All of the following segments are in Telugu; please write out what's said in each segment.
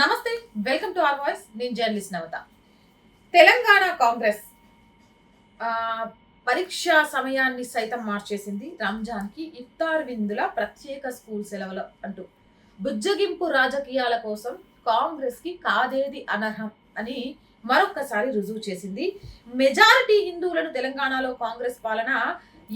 నమస్తే వెల్కమ్ టు ఆర్ వాయిస్. నేను జర్నలిస్ట్ నవత. తెలంగాణ కాంగ్రెస్ పరీక్షా సమయాన్ని సైతం మార్చేసింది రంజాన్కి. ఇఫ్తార్ విందుల ప్రత్యేక స్కూల్ సెలవులు అంటూ. బుజ్జగింపు రాజకీయాల కోసం కాంగ్రెస్కి కాదేది అనర్హం అని మరొక్కసారి రుజువు చేసింది. మెజారిటీ హిందువులను తెలంగాణలో కాంగ్రెస్ పాలన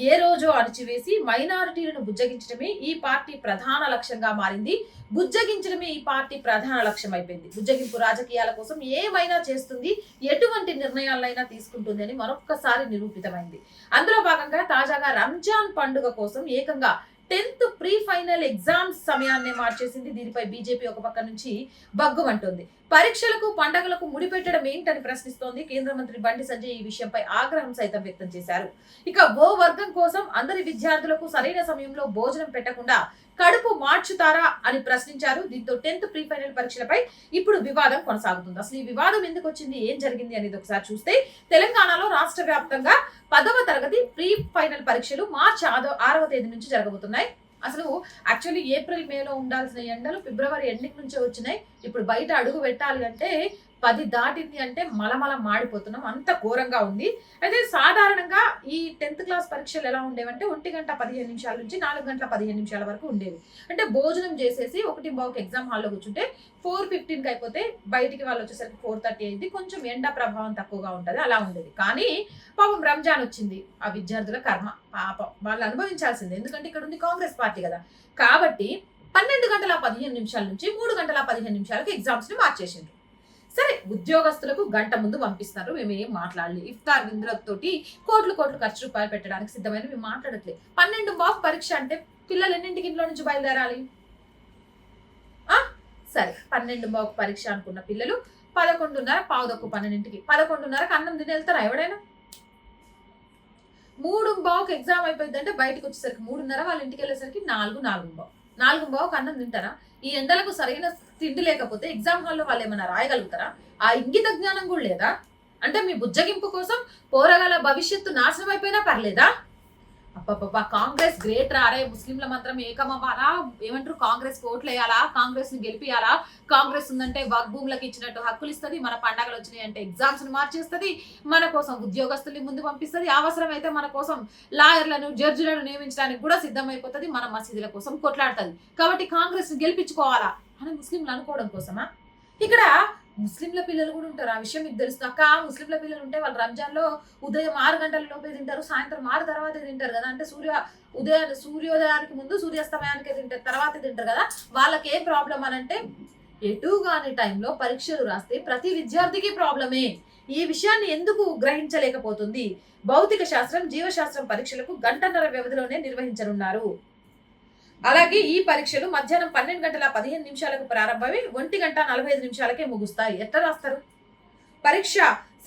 ఏ రోజో అణిచివేసి మైనారిటీలను బుజ్జగించడమే ఈ పార్టీ ప్రధాన లక్ష్యంగా మారింది. బుజ్జగించడమే ఈ పార్టీ ప్రధాన లక్ష్యం అయిపోయింది. బుజ్జగింపు రాజకీయాల కోసం ఏమైనా చేస్తుంది ఎటువంటి నిర్ణయాలైనా తీసుకుంటుంది అని మరొక్కసారి నిరూపితమైంది. అందులో భాగంగా తాజాగా రంజాన్ పండుగ కోసం ఏకంగా టెన్త్ ప్రీ ఫైనల్ ఎగ్జామ్స్ సమయాన్ని మార్చేసింది. దీనిపై బీజేపీ ఒక పక్క నుంచి బగ్గుమంటుంది పరీక్షలకు పండగలకు ముడిపెట్టడం ఏంటని ప్రశ్నిస్తోంది కేంద్ర మంత్రి బండి సంజయ్ ఈ విషయంపై ఆగ్రహం సైతం వ్యక్తం చేశారు. ఇక ఓ వర్గం కోసం అందరి విద్యార్థులకు సరైన సమయంలో భోజనం పెట్టకుండా కడుపు మార్చుతారా అని ప్రశ్నించారు. దీంతో టెన్త్ ప్రీ ఫైనల్ పరీక్షలపై ఇప్పుడు వివాదం కొనసాగుతుంది. అసలు ఈ వివాదం ఎందుకు వచ్చింది? ఏం జరిగింది అనేది ఒకసారి చూస్తే తెలంగాణలో రాష్ట్ర వ్యాప్తంగా పదవ తరగతి ప్రీ ఫైనల్ పరీక్షలు మార్చి ఆదో ఆరవ తేదీ నుంచి జరగబోతున్నాయి. అసలు యాక్చువల్లీ ఏప్రిల్ మేలో ఉండాల్సిన ఎండలు ఫిబ్రవరి ఎండింగ్ నుంచే వచ్చినాయి. ఇప్పుడు బయట అడుగు పెట్టాలి అంటే పది దాటింది అంటే మలమల మాడిపోతున్నాం. అంత ఘోరంగా ఉంది. అయితే సాధారణంగా ఈ టెన్త్ క్లాస్ పరీక్షలు ఎలా ఉండేవంటే ఒంటి గంట పదిహేను నిమిషాల నుంచి నాలుగు గంటల పదిహేను నిమిషాల వరకు ఉండేవి. అంటే భోజనం చేసేసి ఒకటి బావుకి ఎగ్జామ్ హాల్లో కూర్చుంటే ఫోర్ ఫిఫ్టీన్కి అయిపోతే బయటికి వాళ్ళు వచ్చేసరికి ఫోర్ థర్టీ అయింది. కొంచెం ఎండ ప్రభావం తక్కువగా ఉంటుంది. అలా ఉండేది. కానీ పాపం రంజాన్ వచ్చింది. ఆ విద్యార్థుల కర్మ పాపం. వాళ్ళు అనుభవించాల్సిందే. ఎందుకంటే ఇక్కడ ఉంది కాంగ్రెస్ పార్టీ కదా. కాబట్టి పన్నెండు గంటల పదిహేను నిమిషాల నుంచి మూడు గంటల పదిహేను నిమిషాలకు ఎగ్జామ్స్ని మార్చేసిండ్రు. సరే ఉద్యోగస్తులకు గంట ముందు పంపిస్తారు మేము ఏం మాట్లాడలేదు ఇఫ్తార్ విందులతోటి కోట్లు కోట్లు ఖర్చు రూపాయలు పెట్టడానికి సిద్ధమైన మేము మాట్లాడట్లేదు. పన్నెండు బాక్ పరీక్ష అంటే పిల్లలు ఎన్నింటికి ఇంట్లో నుంచి బయలుదేరాలి? ఆ? సరే పన్నెండు బాక్ పరీక్ష అనుకున్న పిల్లలు పదకొండున్నర పావుదొక్కు పన్నెండింటికి. పదకొండున్నరకు అన్నం తిని వెళ్తారా ఎవడైనా? మూడు బావుకి ఎగ్జామ్ అయిపోయిందంటే బయటకు వచ్చేసరికి మూడున్నర వాళ్ళ ఇంటికి వెళ్ళేసరికి నాలుగు నాలుగు బావు నాలుగు బావుకి అన్నం తింటారా? ఈ ఎండలకు సరైన తిండి లేకపోతే ఎగ్జామ్ హాల్లో వాళ్ళు ఏమైనా రాయగలుగుతారా? ఆ ఇంగిత జ్ఞానం కూడా లేదా? అంటే మీ బుజ్జగింపు కోసం పోరగాల భవిష్యత్తు నాశనం అయిపోయినా పర్లేదా? అబ్బబ్బబ్బా కాంగ్రెస్ గ్రేట్ రారే ముస్లింల మాత్రం ఏకమవ్వాలా? ఏమంటారు? కాంగ్రెస్ ఓట్లు వేయాలా కాంగ్రెస్ని గెలిపియాలా? కాంగ్రెస్ ఉందంటే వక్ భూములకు ఇచ్చినట్టు హక్కులు ఇస్తుంది. మన పండగలు వచ్చినాయి అంటే ఎగ్జామ్స్ని మార్చేస్తుంది. మన కోసం ఉద్యోగస్తుల్ని ముందు పంపిస్తుంది. అవసరం అయితే మన కోసం లాయర్లను జడ్జిలను నియమించడానికి కూడా సిద్ధమైపోతుంది. మన మసీదుల కోసం కొట్లాడుతుంది. కాబట్టి కాంగ్రెస్ని గెలిపించుకోవాలా? అని ముస్లింలు అనుకోవడం కోసమా? ఇక్కడ ముస్లింల పిల్లలు కూడా ఉంటారు. ఆ విషయం మీకు తెలుసు. అక్క ముస్లింల పిల్లలు ఉంటే వాళ్ళు రంజాన్లో ఉదయం ఆరు గంటల లోపే తింటారు. సాయంత్రం ఆరు తర్వాత తింటారు కదా. అంటే సూర్య ఉదయ సూర్యోదయానికి ముందు సూర్యాస్తమయానికి తింటారు తర్వాత తింటారు కదా. వాళ్ళకి ఏ ప్రాబ్లం అని అంటే ఎటు కాని టైంలో పరీక్షలు రాస్తే ప్రతి విద్యార్థికి ప్రాబ్లమే. ఈ విషయాన్ని ఎందుకు గ్రహించలేకపోతుంది? భౌతిక శాస్త్రం జీవశాస్త్రం పరీక్షలకు గంటన్నర వ్యవధిలోనే నిర్వహించనున్నారు. అలాగే ఈ పరీక్షలు మధ్యాహ్నం పన్నెండు గంటల పదిహేను నిమిషాలకు ప్రారంభమై ఒంటి గంట నలభై ఐదు నిమిషాలకే ముగుస్తాయి. ఎట్లా రాస్తారు? పరీక్ష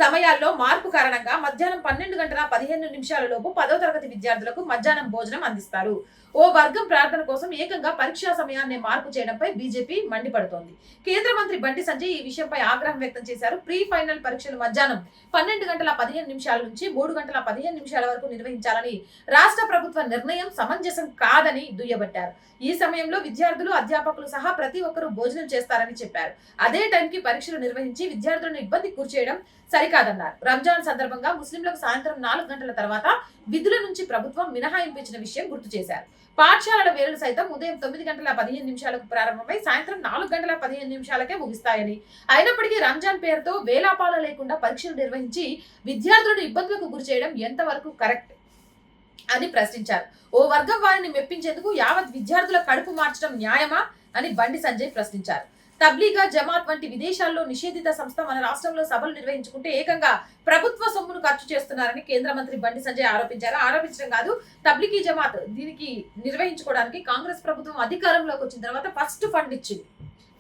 సమయాల్లో మార్పు కారణంగా మధ్యాహ్నం పన్నెండు గంటల పదిహేను నిమిషాల లోపు పదో తరగతి విద్యార్థులకు మధ్యాహ్నం భోజనం అందిస్తారు. ఓ వర్గం ప్రార్థన కోసం ఏకంగా పరీక్షా సమయాన్ని మార్పు చేయడంపై బీజేపీ మండిపడుతోంది. కేంద్ర మంత్రి బండి సంజయ్ ఈ విషయంపై ఆగ్రహం వ్యక్తం చేశారు. ప్రీ ఫైనల్ పరీక్షలు మధ్యాహ్నం పన్నెండు గంటల పదిహేను నిమిషాల నుంచి మూడు గంటల పదిహేను నిమిషాల వరకు నిర్వహించాలని రాష్ట్ర ప్రభుత్వ నిర్ణయం సమంజసం కాదని దుయ్యబట్టారు. ఈ సమయంలో విద్యార్థులు అధ్యాపకులు సహా ప్రతి ఒక్కరూ భోజనం చేస్తారని చెప్పారు. అదే టైంకి పరీక్షలు నిర్వహించి విద్యార్థులను ఇబ్బంది కూర్చేయడం సరికాదన్నారు రంజాన్ సందర్భంగా ముస్లింలకు సాయంత్రం నాలుగు గంటల తర్వాత విధుల నుంచి ప్రభుత్వం మినహాయింపు ఇచ్చిన విషయం గుర్తు చేశారు. పాఠశాలల వేళలు సైతం ఉదయం తొమ్మిది గంటల పదిహేను నిమిషాలకు ప్రారంభమై సాయంత్రం నాలుగు గంటల పదిహేను నిమిషాలకే ముగిస్తాయని. అయినప్పటికీ రంజాన్ పేరుతో వేలాపాల లేకుండా పరీక్షలు నిర్వహించి విద్యార్థులను ఇబ్బందులకు గురి చేయడం ఎంతవరకు కరెక్ట్ అని ప్రశ్నించారు. ఓ వర్గం వారిని మెప్పించేందుకు యావత్ విద్యార్థుల కడుపు మార్చడం న్యాయమా అని బండి సంజయ్ ప్రశ్నించారు. తబ్లీగా జమాత్ వంటి విదేశాల్లో నిషేధిత సంస్థ మన రాష్ట్రంలో సభలు నిర్వహించుకుంటే ఏకంగా ప్రభుత్వ సొమ్మును ఖర్చు చేస్తున్నారని కేంద్ర మంత్రి బండి సంజయ్ ఆరోపించారు. ఆరోపించడం కాదు తబ్లికీ జమాత్ దీనికి నిర్వహించుకోవడానికి కాంగ్రెస్ ప్రభుత్వం అధికారంలోకి వచ్చిన తర్వాత ఫస్ట్ ఫండ్ ఇచ్చింది.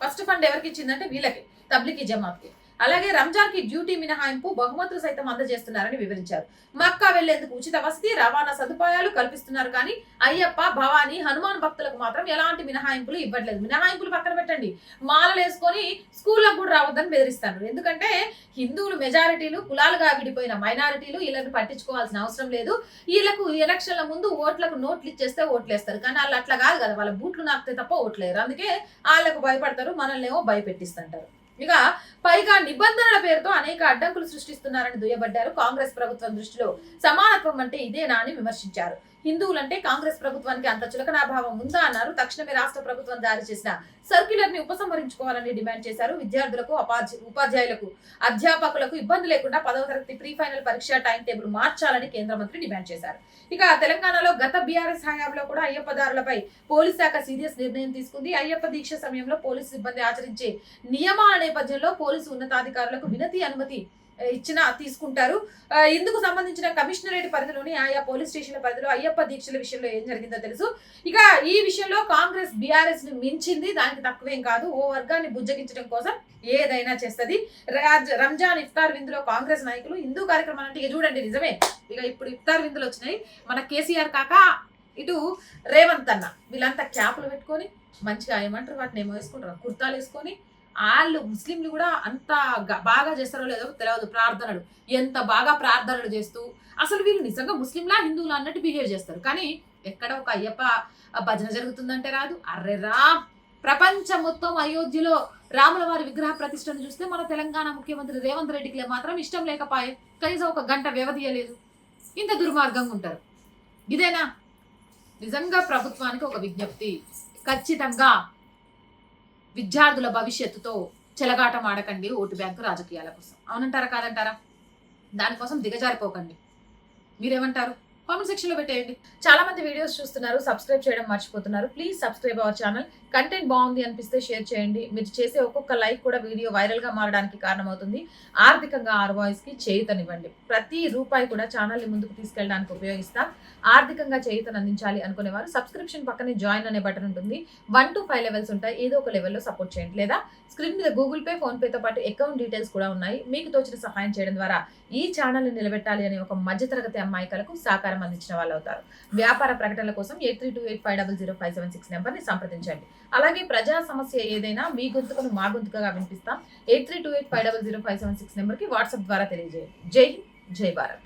ఫస్ట్ ఫండ్ ఎవరికి ఇచ్చిందంటే వీళ్ళకి తబ్లికీ జమాత్కి. అలాగే రంజాన్కి డ్యూటీ మినహాయింపు బహుమతులు సైతం అందజేస్తున్నారని వివరించారు. మక్కా వెళ్ళేందుకు ఉచిత వసతి రవాణా సదుపాయాలు కల్పిస్తున్నారు కానీ అయ్యప్ప భవానీ హనుమాన్ భక్తులకు మాత్రం ఎలాంటి మినహాయింపులు ఇవ్వట్లేదు. మినహాయింపులు పక్కన పెట్టండి. మాలలు వేసుకొని స్కూల్లో కూడా రావద్దని బెదిరిస్తారు. ఎందుకంటే హిందువులు మెజారిటీలు కులాలుగా విడిపోయిన మైనారిటీలు వీళ్ళని పట్టించుకోవాల్సిన అవసరం లేదు. వీళ్ళకు ఎలక్షన్ల ముందు ఓట్లకు నోట్లు ఇచ్చేస్తే ఓట్లేస్తారు. కానీ వాళ్ళు అట్లా కాదు కదా. వాళ్ళ బూట్లు నాకితే తప్ప ఓట్లేరు. అందుకే వాళ్ళకు భయపడతారు మనల్ని ఏమో భయపెట్టిస్తుంటారు. ఇక పైగా నిబంధనల పేరుతో అనేక అడ్డంకులు సృష్టిస్తున్నారని దుయ్యబడ్డారు కాంగ్రెస్ ప్రభుత్వం దృష్టిలో. సమానత్వం అంటే ఇదేనా అని విమర్శించారు. హిందువులంటే కాంగ్రెస్ ప్రభుత్వానికి అంత చులకనాభావం ఉందా అన్నారు. తక్షణమే రాష్ట్ర ప్రభుత్వం జారీ చేసిన సర్క్యులర్ని ఉపసంహరించుకోవాలని డిమాండ్ చేశారు. విద్యార్థులకు ఉపాధ్యాయులకు అధ్యాపకులకు ఇబ్బంది లేకుండా పదవ తరగతి ప్రీ ఫైనల్ పరీక్ష టైం టేబుల్ మార్చాలని కేంద్ర మంత్రి డిమాండ్ చేశారు. ఇక తెలంగాణలో గత బీఆర్ఎస్ హయాంలో కూడా అయ్యప్పదారులపై పోలీస్ శాఖ సీరియస్ నిర్ణయం తీసుకుంది. అయ్యప్ప దీక్ష సమయంలో పోలీసు సిబ్బంది ఆచరించే నియమాల నేపథ్యంలో పోలీసు ఉన్నతాధికారులకు వినతి అనుమతి ఇచ్చిన తీసుకుంటారు. ఇందుకు సంబంధించిన కమిషనరేట్ పరిధిలోని ఆయా పోలీస్ స్టేషన్ల పరిధిలో అయ్యప్ప దీక్షల విషయంలో ఏం జరిగిందో తెలుసు. ఇక ఈ విషయంలో కాంగ్రెస్ బీఆర్ఎస్ని మించింది దానికి తక్కువేం కాదు. ఓ వర్గాన్ని బుజ్జగించడం కోసం ఏదైనా చేస్తది. రాజ్- రంజాన్ ఇఫ్తార్ విందులో కాంగ్రెస్ నాయకులు హిందూ కార్యక్రమాలు అంటే ఇక చూడండి నిజమే. ఇక ఇప్పుడు ఇఫ్తార్ విందులు వచ్చినాయి. మన కేసీఆర్ కాక ఇటు రేవంత్ అన్న వీళ్ళంతా క్యాపులు పెట్టుకొని మంచిగా ఏమంటారు? వాటిని ఏమో వేసుకుంటారు. కుర్తాలు వేసుకొని వాళ్ళు ముస్లింలు కూడా అంత బాగా చేస్తారో లేదో తెలియదు ప్రార్థనలు. ఎంత బాగా ప్రార్థనలు చేస్తూ అసలు వీళ్ళు నిజంగా ముస్లింలా హిందువులా అన్నట్టు బిహేవ్ చేస్తారు. కానీ ఎక్కడ ఒక అయ్యప్ప భజన జరుగుతుందంటే రాదు. అర్రే ప్రపంచం మొత్తం అయోధ్యలో రాముల వారి విగ్రహ ప్రతిష్టను చూస్తే మన తెలంగాణ ముఖ్యమంత్రి రేవంత్ రెడ్డికి మాత్రం ఇష్టం లేకపాయే. కనీసం ఒక గంట వ్యవధియలేదు. ఇంత దుర్మార్గంగా ఉంటారు. ఇదేనా? నిజంగా ప్రభుత్వానికి ఒక విజ్ఞప్తి. ఖచ్చితంగా విద్యార్థుల భవిష్యత్తుతో చెలగాటం ఆడకండి ఓటు బ్యాంకు రాజకీయాల కోసం. అవునంటారా కాదంటారా? దానికోసం దిగజారిపోకండి. మీరేమంటారు? కామెంట్ సెక్షన్లో పెట్టేయండి. చాలా మంది వీడియోస్ చూస్తున్నారు సబ్స్క్రైబ్ చేయడం మర్చిపోతున్నారు. Please subscribe our channel content బాగుంది అనిపిస్తే షేర్ చేయండి. మీరు చేసే ఒక్కొక్క లైక్ కూడా వీడియో వైరల్గా మారడానికి కారణమవుతుంది. ఆర్థికంగా ఆర్ వాయిస్కి చేయుతనివ్వండి. ప్రతి రూపాయి కూడా ఛానల్ని ముందుకు తీసుకెళ్ళడానికి ఉపయోగిస్తాం. ఆర్థికంగా చేయుతను అందించాలి అనుకునే వారు సబ్స్క్రిప్షన్ పక్కనే జాయిన్ అనే బటన్ ఉంటుంది. వన్ టు ఫైవ్ లెవెల్స్ ఉంటాయి. ఏదో ఒక లెవెల్లో సపోర్ట్ చేయండి. లేదా స్క్రీన్ మీద గూగుల్ పే ఫోన్ పేతో పాటు అకౌంట్ డీటెయిల్స్ కూడా ఉన్నాయి. మీకు తోచిన సహాయం చేయడం ద్వారా ఈ ఛానల్ని నిలబెట్టాలి అనే ఒక మధ్యతరగతి అమ్మాయికలకు సహకారం అందించిన వాళ్ళు అవుతారు. వ్యాపార ప్రకటనల కోసం eight three two eight five double zero five seven six నెంబర్ని సంప్రదించండి. అలాగే ప్రజా సమస్య ఏదైనా మీ గొంతుకను మా గొంతుకగా వినిపిస్తాం. Eight three two eight five double zero five seven six నెంబర్కి వాట్సాప్ ద్వారా తెలియజేయండి. జై హింద్ జై భారత్.